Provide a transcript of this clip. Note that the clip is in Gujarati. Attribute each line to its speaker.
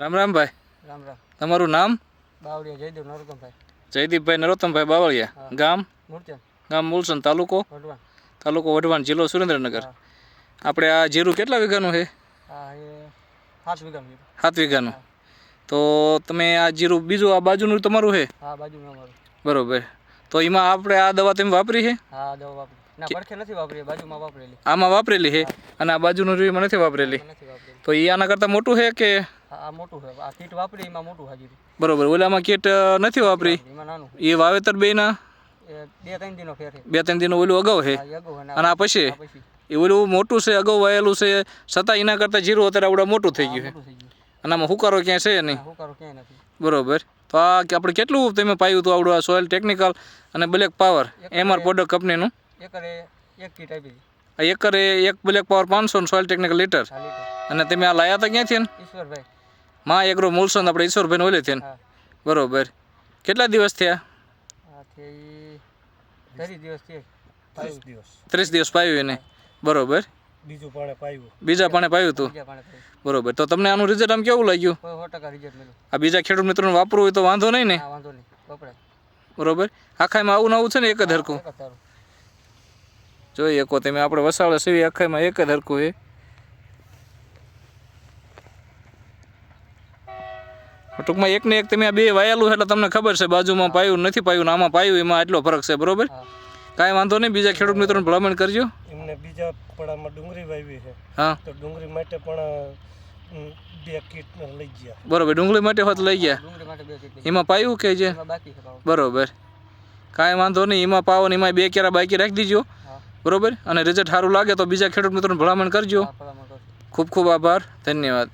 Speaker 1: રામ રામ ભાઈ.
Speaker 2: રામ રામ.
Speaker 1: તમારું નામ?
Speaker 2: બાવળિયા જયદેવ નરોત્તમભાઈ.
Speaker 1: જયદીપભાઈ નરોત્તમભાઈ બાવળિયા. ગામ?
Speaker 2: મૂળચંદ
Speaker 1: ગામ મૂલસન તાલુકો?
Speaker 2: વઢવાણ.
Speaker 1: તાલુકો વઢવાણ જિલ્લો સુરેન્દ્રનગર. આપણે આ જીરું કેટલા વીઘાનું છે?
Speaker 2: સાત વીઘાનું
Speaker 1: સાત વીઘાનું. તો તમે આ જીરું બીજું આ બાજુનું તમારું છે?
Speaker 2: હા બાજુમાં અમારું.
Speaker 1: બરોબર. તો એમાં આપણે આ દવા તમે વાપરી છે?
Speaker 2: હા દવા વાપરી.
Speaker 1: આમાં વાપરેલી છે અને આ બાજુનું રીમાં નથી વાપરેલી? તો એ આના કરતાં મોટું છે કે બરોબર ઓલામાં કીટ નથી વાપરી? એ વાવેતર બેના
Speaker 2: ના? બે ત્રણ દિનો
Speaker 1: બે ઓલું અગાઉ છે
Speaker 2: અને
Speaker 1: આ પછી? એ ઓલું મોટું છે અગાઉ વાયેલું છે છતાં એના કરતાં જીરું અત્યારે આવડે મોટું થઈ ગયું છે અને આમાં હુકારો ક્યાંય છે નહીં? બરોબર. તો આ કે આપણે કેટલું તમે પાયું હતું આવડું આ સોઇલ ટેકનિકલ અને બ્લેક પાવર એમઆર પ્રોડક્ટ કંપનીનું?
Speaker 2: એકરે એક કીટ આપી હતી.
Speaker 1: એકરે એક બ્લેક પાવર પાંચસો ને સોઇલ ટેકનિકલ લીટર અને તમે આ લાયા હતા ક્યાંથી ને
Speaker 2: ઈશ્વરભાઈ.
Speaker 1: માં એગ્રો મૂલસન આપણે ઈશ્વરભાઈને ઓલે થઈને. બરોબર. કેટલા દિવસ થયા?
Speaker 2: આ થઈ ધરી દિવસ છે ત્રીસ દિવસ.
Speaker 1: પાયું એને. બરોબર.
Speaker 2: બીજું પાણે પાયું.
Speaker 1: બીજા પાણે પાયું હતું? બરોબર. તો તમને આનું રિઝલ્ટ આમ કેવું લાગ્યું? આ બીજા ખેડૂત મિત્રોને વાપરવું હોય તો વાંધો નહીં ને?
Speaker 2: બરોબર. આખા એમાં
Speaker 1: આવું ને આવું છે ને એક જ હરખું.
Speaker 2: એક જ સારું
Speaker 1: જોઈએ કો તમે આપણે વસાવડા સિવાય આખામાં એક જ હરખું છે ટૂંકમાં એક ને એક તમે બે વાયેલું એટલે તમને ખબર છે બાજુમાં પાયું નથી પાયું આમાં પાયું એમાં એટલો ફરક છે બરોબર? કાંઈ વાંધો નહીં બીજા ખેડૂત મિત્રોને ભલામણ કરજો.
Speaker 3: એમને બીજા પડામાં ડુંગળી વાવી છે.
Speaker 1: હા.
Speaker 3: તો ડુંગળી માટે પણ બે કીટ લઈ ગયા.
Speaker 1: બરોબર ડુંગળી માટે હોત લઈ ગયા.
Speaker 2: ડુંગળી માટે બે કીટ
Speaker 1: એમાં પાયું કે જે?
Speaker 2: છે
Speaker 1: બરોબર. કાંઈ વાંધો નહીં એમાં પાવો ને એમાં બે કેરા બાકી રાખી દીજો. બરોબર? અને રિઝલ્ટ સારું લાગે તો બીજા ખેડૂત મિત્રોને ભલામણ કરજો. ખૂબ ખૂબ આભાર. ધન્યવાદ.